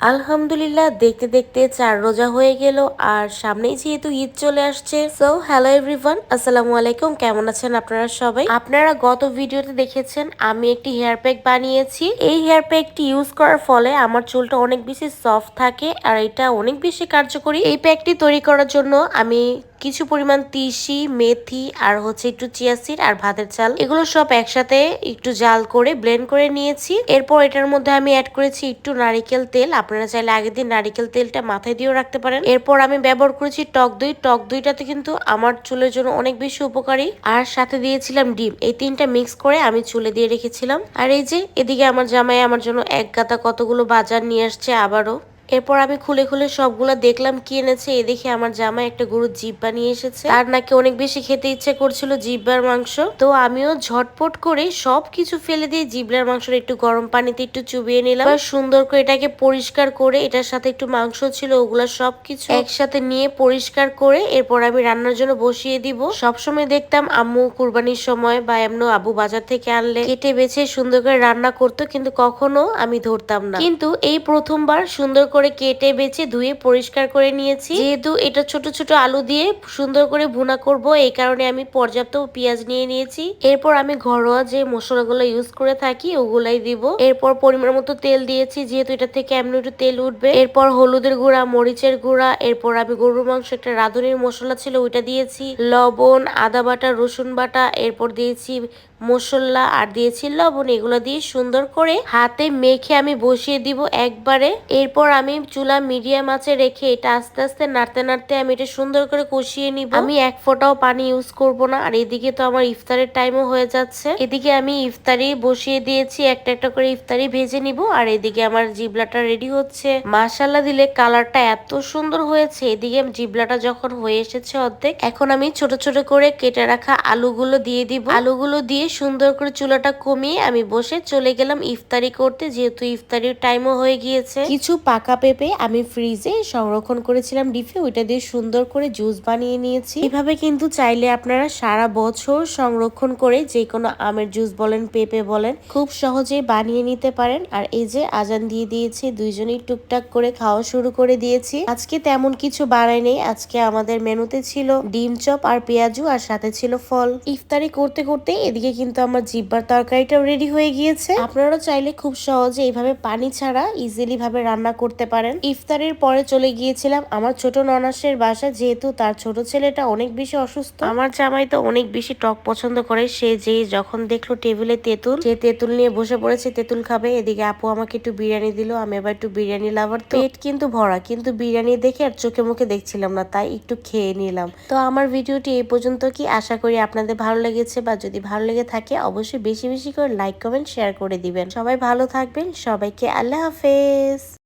আলহামদুলিল্লাহ, দেখতে দেখতে চার রোজা হয়ে গেল আর সামনেই যেহেতু ঈদ চলে আসছে সো হ্যালো এভরিওয়ান আসসালামু আলাইকুম, কেমন আছেন আপনারা সবাই? আপনারা গত ভিডিওতে দেখেছেন, আমি একটি হেয়ার প্যাক বানিয়েছি। এই হেয়ার প্যাকটি ইউজ করার ফলে আমার চুলটা অনেক বেশি সফট থাকে আর এটা অনেক বেশি কার্যকরী। এই প্যাকটি তৈরি করার জন্য আমি কিছু পরিমাণ তিসি, মেথি আর হচ্ছে একটু চিয়াসিড আর ভাতের চাল। এগুলো সব একসাথে একটু জাল করে ব্লেন্ড করে নিয়েছি। এরপর এটার মধ্যে আমি অ্যাড করেছি একটু নারিকেল তেল। আপনারা চাইলে আগের দিন নারিকেল তেলটা মাথায় দিয়েও রাখতে পারেন। এরপর আমি ব্যবহার করেছি টক দই। টক দইটাতে কিন্তু আমার চুলের জন্য অনেক বেশি উপকারী। আর সাথে দিয়েছিলাম ডিম। এই তিনটা মিক্স করে আমি চুলে দিয়ে রেখেছিলাম। আর এই যে, এদিকে আমার জামাই আমার জন্য এক গাদা কতগুলো বাজার নিয়ে আসছে আবারও। এরপর আমি খুলে খুলে সবগুলো দেখলাম, কি এনেছে এ দেখে আমার জামাই একটা গরুর জিব্বা নিয়ে এসেছে। আর নাকি অনেক বেশি খেতে ইচ্ছে করছিল জিব্বার মাংস। তো আমিও ঝটপট করে সব কিছু ফেলে দিয়ে জিবলার মাংসটা একটু গরম পানিতে একটু চুবিয়ে নিলাম। এবার সুন্দর করে এটাকে পরিষ্কার করে, এটার সাথে একটু মাংস ছিল, ওগুলা সব কিছু একসাথে নিয়ে পরিষ্কার করে, এরপর আমি রান্নার জন্য বসিয়ে দিব। সবসময় দেখতাম আম্মু কুরবানির সময় বা এমন আবু বাজার থেকে আনলে কেটে বেছে সুন্দর করে রান্না করতো, কিন্তু কখনো আমি ধরতাম না। কিন্তু এই প্রথমবার সুন্দর করে করে কেটে বেছে ধুয়ে পরিষ্কার করে নিয়েছি। যেহেতু এটা ছোট ছোট আলু দিয়ে সুন্দর করে ভুনা করব, এই কারণে আমি পর্যাপ্ত পেঁয়াজ নিয়ে নিয়েছি। এরপর আমি ঘরোয়া যে মশলাগুলো ইউজ করে থাকি, ওগুলাই দিব। এরপর পরিমাণ মতো তেল দিয়েছি, যেহেতু এটা থেকে এমনি একটু তেল উঠবে। এরপর হলুদের গুঁড়া, মরিচের গুঁড়া, এরপর আমি গরুর মাংস, একটা রাঁধুনির মশলা ছিল, ওইটা দিয়েছি। লবণ, আদা বাটা, রসুন বাটা, এরপর দিয়েছি মশলা, আর দিয়েছি লবণ। এগুলো দিয়ে সুন্দর করে হাতে মেখে আমি বসিয়ে দিব একবারে। এরপর আমি চুলা মিডিয়াম আছে রেখে এটা আস্তে আস্তে নাড়তে নাড়তে আমি এটা সুন্দর করে কষিয়ে নিব। আমি এক ফোঁটাও পানি ইউজ করব না। আর এদিকে তো আমার ইফতারের টাইমও হয়ে যাচ্ছে। এদিকে আমি ইফতারি বসিয়ে দিয়েছি, একটা একটা করে ইফতারি ভেজে নিব। আর এদিকে আমার জিবলাটা রেডি হচ্ছে। মাসালা দিলে কালারটা এত সুন্দর হয়েছে। এদিকে জিবলাটা যখন হয়ে এসেছে অর্ধেক, এখন আমি ছোট ছোট করে কেটে রাখা আলুগুলো দিয়ে দিব। আলুগুলো দিয়ে সুন্দর করে চুলাটা কমিয়ে আমি বসে চলে গেলাম ইফতারি করতে। যেহেতু ইফতারির টাইমও হয়ে গিয়েছে। কিছু পাকা পেঁপে আমি ফ্রিজে সংরক্ষণ করেছিলাম ডিপে ওইটা দিয়ে সুন্দর করে জুস বানিয়ে নিয়েছি। এভাবে কিন্তু চাইলে আপনারা সারা বছর সংরক্ষণ করে যে কোনো আমের জুস বলেন, পেঁপে বলেন, খুব সহজেই বানিয়ে নিতে পারেন। আর এই যে আজান দিয়ে দিয়েছি, দুইজনেই টুকটাক করে খাওয়া শুরু করে দিয়েছি। আজকে তেমন কিছু বানাই নেই। আজকে আমাদের মেনুতে ছিল ডিম চপ আর পেঁয়াজু, আর সাথে ছিল ফল। ইফতারি করতে করতে এদিকে কিন্তু আমার জিব্বার তরকারিটাও রেডি হয়ে গিয়েছে। আপনারা চাইলে খুব সহজে এইভাবে পানি ছাড়া ইজিলি ভাবে রান্না করতে পারেন। ইফতারের পরে চলে গিয়েছিলাম। আমার ছোট ননাসের বাসা যেহেতু তার ছোট ছেলেটা অনেক বেশি অসুস্থ। আমার জামাই তো অনেক বেশি টক পছন্দ করে। সে যে যখন দেখল টেবিলে তেঁতুল, সে তেঁতুল নিয়ে বসে পড়েছে, তেঁতুল খাবে। এদিকে আপু আমাকে একটু বিরিয়ানি দিল, আমি এবার একটু বিরিয়ানি লাভার পেট কিন্তু ভরা, কিন্তু বিরিয়ানি দেখে আর চোখে মুখে দেখছিলাম না, তাই একটু খেয়ে নিলাম। তো আমার ভিডিওটি এই পর্যন্ত কি? আশা করি আপনাদের ভালো লেগেছে বা যদি ভালো লেগে থাকে, অবশ্যই বেশি বেশি করে লাইক কমেন্ট শেয়ার করে দিবেন। সবাই ভালো থাকবেন। সবাইকে আল্লাহ হাফেজ।